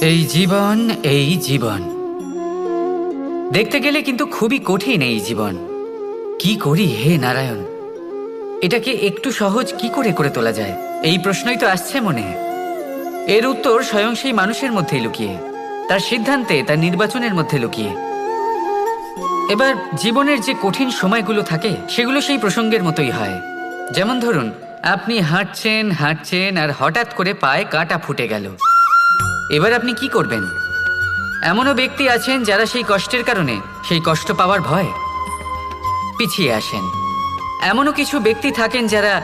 এই জীবন এই জীবন। দেখতে গেলে কিন্তু খুবই কঠিন এই জীবন। কি করি হে নারায়ণ? এটাকে একটু সহজ কি করে করে তোলা যায়? এই প্রশ্নই তো আসছে মনে। এর উত্তর স্বয়ং সেই মানুষের মধ্যেই লুকিয়ে। তার সিদ্ধান্তে, তার নির্বাচনের মধ্যে লুকিয়ে। এবার জীবনের যে কঠিন সময়গুলো থাকে, সেগুলো সেই প্রসঙ্গের মতোই হয়। যেমন ধরুন, আপনি হাঁটছেন হাঁটছেন, আর হঠাৎ করে পায়ে কাঁটা ফুটে গেল। এবার আপনি কি করবেন? এমনও ব্যক্তি আছেন যারা সেই কষ্টের কারণে সেই কষ্ট পাওয়ার ভয়। পিছিয়ে আসেন। এমনও কিছু ব্যক্তি থাকেন যারা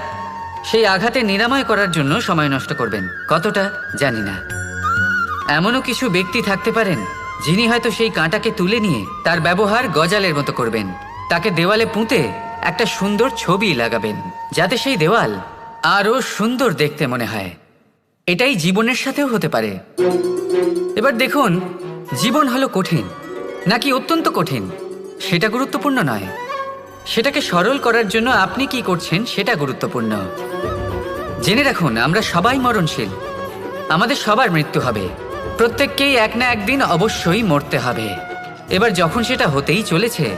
সেই আঘাতে নিরাময় করার জন্য সময় নষ্ট করবেন। কতটা? জানি না। এমনও কিছু ব্যক্তি থাকতে পারেন যিনি হয়তো সেই কাঁটাকে তুলে নিয়ে তার ব্যবহার গজালের মতো করবেন। তাকে দেওয়ালে পুঁতে একটা সুন্দর ছবি লাগাবেন, যাতে সেই দেওয়াল আরও সুন্দর দেখতে মনে হয়। এটাই জীবনের সাথেও হতে পারে। এবার দেখুন, জীবন হলো কঠিন, নাকি অত্যন্ত কঠিন? সেটা গুরুত্বপূর্ণ নয়। সেটাকে সরল করার জন্য আপনি কি করছেন সেটা গুরুত্বপূর্ণ। জেনে রাখুন, আমরা সবাই মরণশীল। আমাদের সবার মৃত্যু হবে। প্রত্যেককেই এক না একদিন অবশ্যই মরতে হবে। এবার যখন সেটা হতেই চলেছে,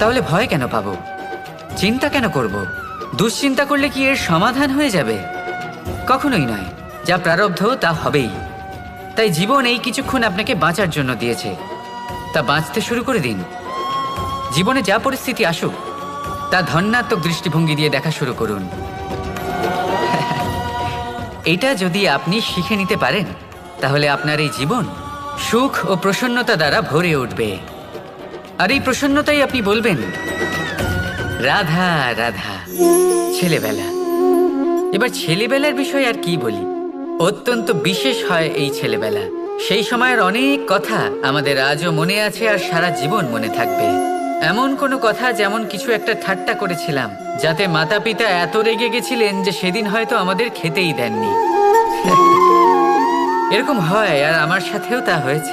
তাহলে ভয় কেন পাবো? চিন্তা কেন করব? দুশ্চিন্তা করলে কি এর সমাধান হয়ে যাবে? কখনোই নয়। যা প্রারব্ধ তা হবেই। তাই জীবন এই কিছুক্ষণ আপনাকে বাঁচার জন্য দিয়েছে। তা বাঁচতে শুরু করে দিন। জীবনে যা পরিস্থিতি আসুক, তা ধন্যাত্মক দৃষ্টিভঙ্গি দিয়ে দেখা শুরু করুন। এটা যদি আপনি শিখে নিতে পারেন, তাহলে আপনার এই জীবন সুখ ও প্রসন্নতা দ্বারা ভরে উঠবে। আর এই প্রসন্নতাই আপনি বলবেন, রাধা রাধা, ছেলেবেলা। এবার ছেলেবেলার বিষয়ে আর কি বলি? অত্যন্ত বিশেষ হয় এই ছেলেবেলা। সেই সময়ের অনেক কথা আমাদের আজও মনে আছে আর সারা জীবন মনে থাকবে। এমন কোনো কথা যেমন কিছু একটা ঠাট্টা করেছিলাম, যাতে মাতা পিতা এত রেগে গেছিলেন যে সেদিন হয়তো আমাদের খেতেই দেননি। এরকম হয় আর আমার সাথেও তা হয়েছে।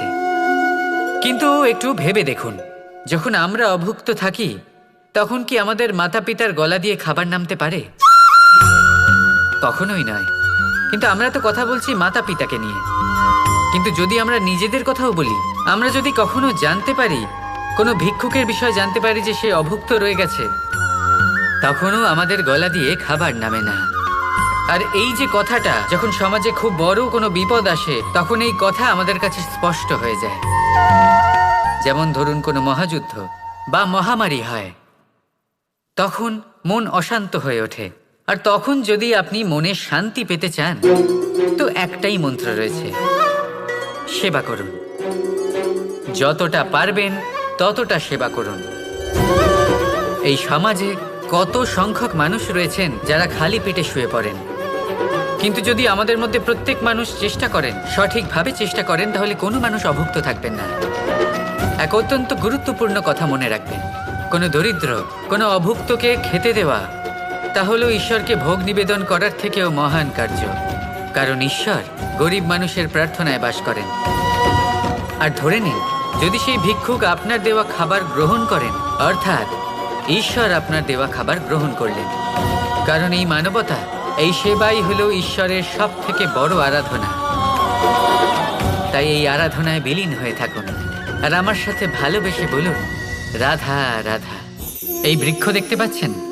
কিন্তু একটু ভেবে দেখুন, যখন আমরা অভুক্ত থাকি, তখন কি আমাদের মাতা পিতার গলা দিয়ে খাবার নামতে পারে? কখনোই নয়। কিন্তু আমরা তো কথা বলছি মাতা পিতাকে নিয়ে। কিন্তু যদি আমরা নিজেদের কথাও বলি, আমরা যদি কখনো জানতে পারি, কোনো ভিক্ষুকের বিষয় জানতে পারি যে সে অভুক্ত রয়ে গেছে, তখনও আমাদের গলা দিয়ে খাবার নামে না। আর এই যে কথাটা, যখন সমাজে খুব বড় কোনো বিপদ আসে, তখন এই কথা আমাদের কাছে স্পষ্ট হয়ে যায়। যেমন ধরুন কোনো মহাযুদ্ধ বা মহামারী হয়, তখন মন অশান্ত হয়ে ওঠে। আর তখন যদি আপনি মনে শান্তি পেতে চান, তো একটাই মন্ত্র রয়েছে। সেবা করুন। যতটা পারবেন, ততটা সেবা করুন। এই সমাজে কত সংখ্যক মানুষ রয়েছেন যারা খালি পেটে শুয়ে পড়েন। কিন্তু যদি আমাদের মধ্যে প্রত্যেক মানুষ চেষ্টা করেন, সঠিকভাবে চেষ্টা করেন, তাহলে কোনো মানুষ অভুক্ত থাকবেন না। এক অত্যন্ত গুরুত্বপূর্ণ কথা মনে রাখবেন। কোনো দরিদ্র, কোনো অভুক্তকে খেতে দেওয়া তা হলো ঈশ্বরকে ভোগ নিবেদন করার থেকেও মহান কার্য। কারণ ঈশ্বর গরিব মানুষের প্রার্থনায় বাস করেন। আর ধরে নিন, যদি সেই ভিক্ষুক আপনার দেওয়া খাবার গ্রহণ করেন, অর্থাৎ ঈশ্বর আপনার দেওয়া খাবার গ্রহণ করলেন। কারণ এই মানবতা, এই সেবাই হলো ঈশ্বরের সব থেকে বড় আরাধনা। তাই এই আরাধনায় বিলীন হয়ে থাকুন। আর আমার সাথে ভালোবেসে বলুন, রাধা রাধা। এই বৃক্ষ দেখতে পাচ্ছেন?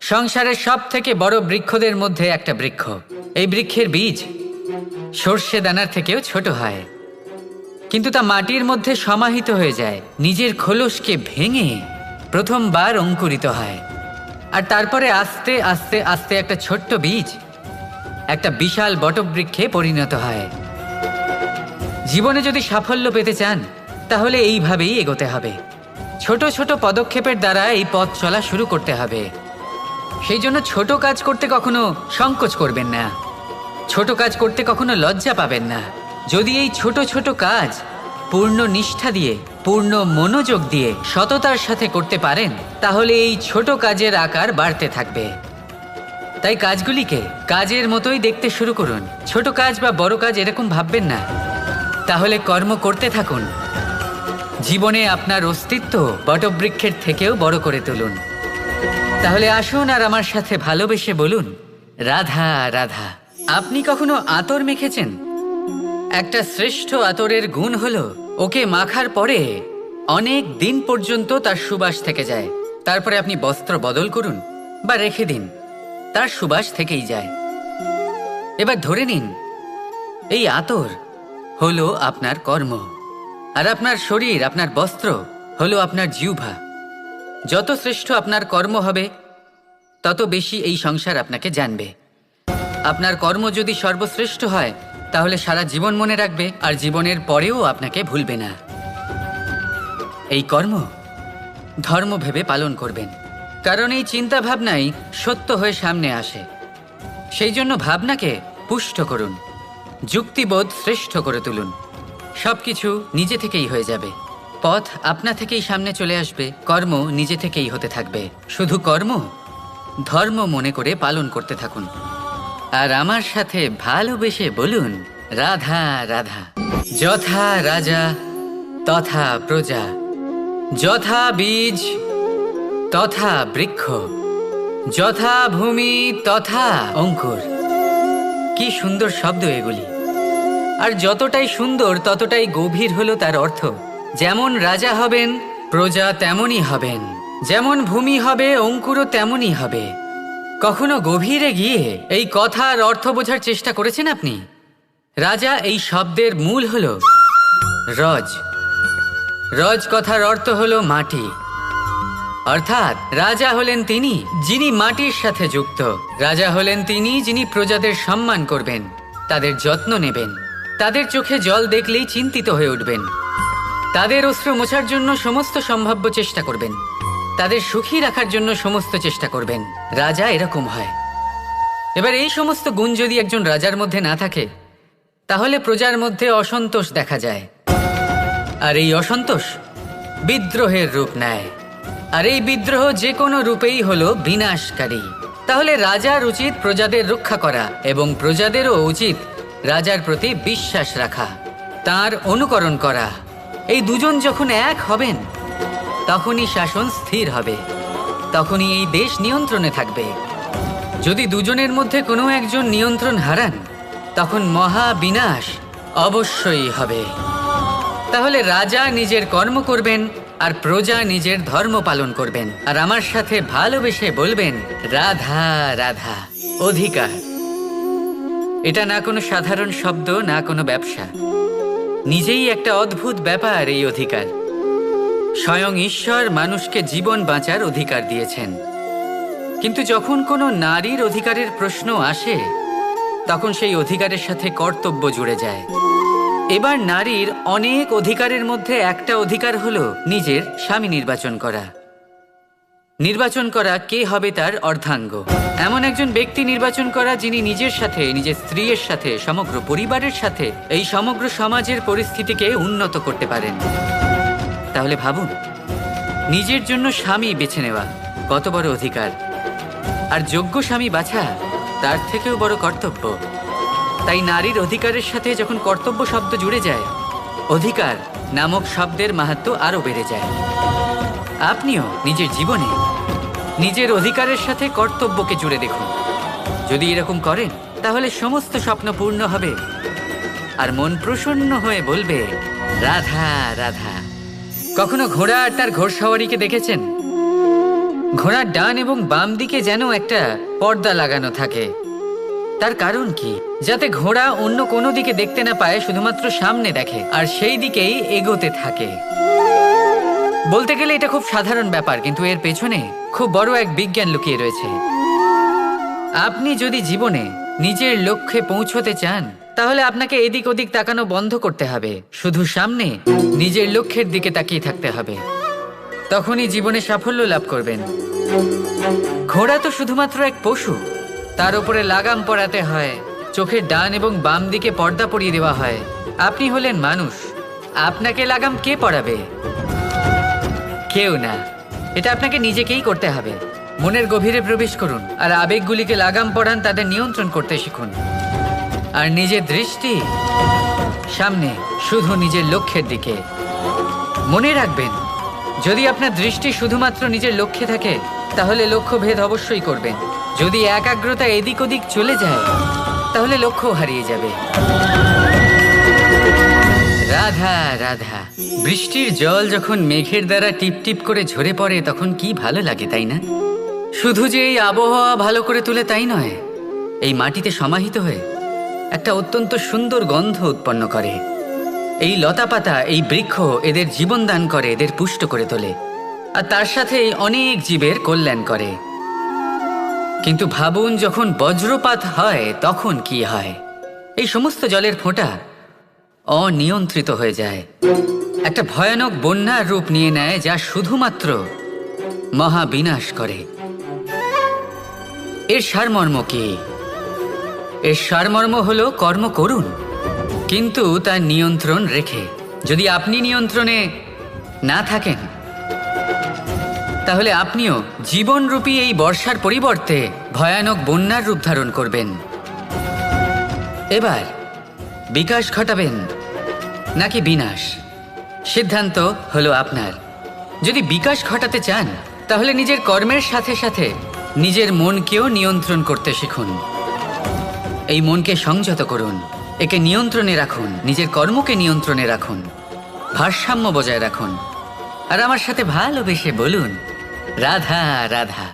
সংসারের সব থেকে বড় বৃক্ষদের মধ্যে একটা বৃক্ষ। এই বৃক্ষের বীজ সর্ষে দানার থেকেও ছোট হয়। কিন্তু তা মাটির মধ্যে সমাহিত হয়ে যায়, নিজের খোলসকে ভেঙে প্রথমবার অঙ্কুরিত হয়। আর তারপরে আস্তে আস্তে আস্তে একটা ছোট্ট বীজ, একটা বিশাল বটবৃক্ষে পরিণত হয়। জীবনে যদি সাফল্য পেতে চান, তাহলে এইভাবেই এগোতে হবে। ছোট ছোট পদক্ষেপের দ্বারা এই পথ চলা শুরু করতে হবে। সেই জন্য ছোট কাজ করতে কখনো সংকোচ করবেন না। ছোট কাজ করতে কখনো লজ্জা পাবেন না। যদি এই ছোট ছোট কাজ পূর্ণ নিষ্ঠা দিয়ে, পূর্ণ মনোযোগ দিয়ে সততার সাথে করতে পারেন, তাহলে এই ছোট কাজের আকার বাড়তে থাকবে। তাই কাজগুলিকে কাজের মতোই দেখতে শুরু করুন। ছোট কাজ বা বড় কাজ এরকম ভাববেন না। তাহলে কর্ম করতে থাকুন। জীবনে আপনার অস্তিত্ব বটবৃক্ষের থেকেও বড় করে তুলুন। তাহলে আসুন আর আমার সাথে ভালোবেসে বলুন, রাধা রাধা, আপনি কখনো আতর মেখেছেন? একটা শ্রেষ্ঠ আতরের গুণ হলো, ওকে মাখার পরে অনেক দিন পর্যন্ত তার সুবাস থেকে যায়। তারপরে আপনি বস্ত্র বদল করুন বা রেখে দিন, তার সুবাস থেকেই যায়। এবার ধরে নিন, এই আতর হলো আপনার কর্ম, আর আপনার শরীর, আপনার বস্ত্র হলো আপনার জিউভা যত শ্রেষ্ঠ আপনার কর্ম হবে, তত বেশি এই সংসার আপনাকে জানবে। আপনার কর্ম যদি সর্বশ্রেষ্ঠ হয়, তাহলে সারা জীবন মনে রাখবে, আর জীবনের পরেও আপনাকে ভুলবে না। এই কর্ম ধর্ম ভেবে পালন করবেন, কারণ এই চিন্তা ভাবনাই সত্য হয়ে সামনে আসে। সেই জন্য ভাবনাকে পুষ্ট করুন, যুক্তিবোধ শ্রেষ্ঠ করে তুলুন। সবকিছু নিজে থেকেই হয়ে যাবে। পথ আপনা থেকেই সামনে চলে আসবে, কর্ম নিজে থেকেই হতে থাকবে। শুধু কর্ম? ধর্ম মনে করে পালন করতে থাকুন। আর আমার সাথে ভালোবেসে বলুন, রাধা রাধা। যথা রাজা, তথা প্রজা। যথা বীজ, তথা বৃক্ষ। যথা ভূমি, তথা অঙ্কুর। কি সুন্দর শব্দ এগুলি। আর যতটাই সুন্দর, ততটাই গভীর হলো তার অর্থ। যেমন রাজা হবেন, প্রজা তেমনই হবেন। যেমন ভূমি হবে, অঙ্কুরও তেমনই হবে। কখনো গভীরে গিয়ে এই কথার অর্থ বোঝার চেষ্টা করেছেন আপনি? রাজা এই শব্দের মূল হল রজ। রজ কথার অর্থ হল মাটি। অর্থাৎ রাজা হলেন তিনি, যিনি মাটির সাথে যুক্ত। রাজা হলেন তিনি, যিনি প্রজাদের সম্মান করবেন, তাদের যত্ন নেবেন। তাদের চোখে জল দেখলেই চিন্তিত হয়ে উঠবেন। তাদের অস্ত্র মোছার জন্য সমস্ত সম্ভাব্য চেষ্টা করবেন। তাদের সুখী রাখার জন্য সমস্ত চেষ্টা করবেন। রাজা এরকম হয়। এবার এই সমস্ত গুণ যদি একজন রাজার মধ্যে না থাকে, তাহলে প্রজার মধ্যে অসন্তোষ দেখা যায়। আর এই অসন্তোষ বিদ্রোহের রূপ নেয়। আর এই বিদ্রোহ যে কোনো রূপেই হলো বিনাশকারী। তাহলে রাজার উচিত প্রজাদের রক্ষা করা এবং প্রজাদেরও উচিত রাজার প্রতি বিশ্বাস রাখা, তার অনুকরণ করা। এই দুজন যখন এক হবেন, তখনই শাসন স্থির হবে। তখনই এই দেশ নিয়ন্ত্রণে থাকবে। যদি দুজনের মধ্যে কোনো একজন নিয়ন্ত্রণ হারান, তখন মহা বিনাশ অবশ্যই হবে। তাহলে রাজা নিজের কর্ম করবেন আর প্রজা নিজের ধর্ম পালন করবেন। আর আমার সাথে ভালোবেসে বলবেন, রাধা রাধা, অধিকার। এটা না কোনো সাধারণ শব্দ, না কোনো ব্যবসা। নিজেই একটা অদ্ভুত ব্যাপার এই অধিকার। স্বয়ং ঈশ্বর মানুষকে জীবন বাঁচার অধিকার দিয়েছেন। কিন্তু যখন কোনো নারীর অধিকারের প্রশ্ন আসে, তখন সেই অধিকারের সাথে কর্তব্য জুড়ে যায়। এবার নারীর অনেক অধিকারের মধ্যে একটা অধিকার হলো নিজের স্বামী নির্বাচন করা। নির্বাচন করা কে হবে তার অর্ধাঙ্গ? এমন একজন ব্যক্তি নির্বাচন করা যিনি নিজের সাথে, নিজের স্ত্রীর সাথে, সমগ্র পরিবারের সাথে এই সমগ্র সমাজের পরিস্থিতিকে উন্নত করতে পারেন। তাহলে ভাবুন, নিজের জন্য স্বামী বেছে নেওয়া কত বড় অধিকার? আর যোগ্য স্বামী বাছা, তার থেকেও বড় কর্তব্য। তাই নারীর অধিকারের সাথে যখন কর্তব্য শব্দ জুড়ে যায়, অধিকার নামক শব্দের মাহাত্ম আরও বেড়ে যায়। আপনিও নিজের জীবনে নিজের অধিকারের সাথে কর্তব্যকে জুড়ে দেখুন। যদি এরকম করেন, তাহলে সমস্ত স্বপ্ন পূর্ণ হবে। আর মন প্রসন্ন হয়ে বলবে, রাধা রাধা। কখনো ঘোড়া আর তার ঘোড়সওয়ারিকে দেখেছেন? ঘোড়ার ডান এবং বাম দিকে যেন একটা পর্দা লাগানো থাকে। তার কারণ কি? যাতে ঘোড়া অন্য কোনো দিকে দেখতে না পায়, শুধুমাত্র সামনে দেখে, আর সেই দিকেই এগোতে থাকে। বলতে গেলে এটা খুব সাধারণ ব্যাপার, কিন্তু এর পেছনে খুব বড় এক বিজ্ঞান লুকিয়ে রয়েছে। আপনি যদি জীবনে নিজের লক্ষ্যে পৌঁছতে চান, তাহলে আপনাকে এদিক ওদিক তাকানো বন্ধ করতে হবে। শুধু সামনে নিজের লক্ষ্যের দিকে তাকিয়ে থাকতে হবে। তখনই জীবনে সাফল্য লাভ করবেন। ঘোড়া তো শুধুমাত্র এক পশু। তার উপরে লাগাম পরাতে হয়, চোখের ডান এবং বাম দিকে পর্দা পরিয়ে দেওয়া হয়। আপনি হলেন মানুষ। আপনাকে লাগাম কে পড়াবে কেউ না। এটা আপনাকে নিজেকেই করতে হবে। মনের গভীরে প্রবেশ করুন আর আবেগগুলিকে লাগাম পড়ান তাদের নিয়ন্ত্রণ করতে শিখুন। আর নিজের দৃষ্টি সামনে, শুধু নিজের লক্ষ্যের দিকে। মনে রাখবেন, যদি আপনার দৃষ্টি শুধুমাত্র নিজের লক্ষ্যে থাকে, তাহলে লক্ষ্য ভেদ অবশ্যই করবেন। যদি একাগ্রতা এদিক ওদিক চলে যায়, তাহলে লক্ষ্য হারিয়ে যাবে। রাধা রাধা। বৃষ্টির জল যখন মেঘের দ্বারা টিপ টিপ করে ঝরে পড়ে, তখন কি ভালো লাগে, তাই না? শুধু যে এই আবহাওয়া ভালো করে তুলে তাই নয়, এই মাটিতে সমাহিত হয়ে একটা অত্যন্ত সুন্দর গন্ধ উৎপন্ন করে। এই লতাপাতা এই বৃক্ষ এদের জীবন দান করে, এদের পুষ্ট করে তোলে, আর তার সাথে অনেক জীবের কল্যাণ করে। কিন্তু ভাবুন, যখন বজ্রপাত হয়, তখন কি হয়? এই সমস্ত জলের ফোঁটা অনিয়ন্ত্রিত হয়ে যায়। একটা ভয়ানক বন্যার রূপ নিয়ে নেয় যা শুধুমাত্র মহাবিনাশ করে। এর সারমর্ম কি? এর সারমর্ম হলো কর্ম করুন, কিন্তু তার নিয়ন্ত্রণ রেখে। যদি আপনি নিয়ন্ত্রণে না থাকেন, তাহলে আপনিও জীবনরূপী এই বর্ষার পরিবর্তে ভয়ানক বন্যার রূপ ধারণ করবেন। এবার বিকাশ ঘটাবেন নাকি বিনাশ? সিদ্ধান্ত হলো আপনার। যদি বিকাশ ঘটাতে চান, তাহলে নিজের কর্মের সাথে সাথে নিজের মনকেও নিয়ন্ত্রণ করতে শিখুন। এই মনকে সংযত করুন। একে নিয়ন্ত্রণে রাখুন। নিজের কর্মকে নিয়ন্ত্রণে রাখুন। ভারসাম্য বজায় রাখুন। আর আমার সাথে ভালোবেসে বলুন, রাধা রাধা।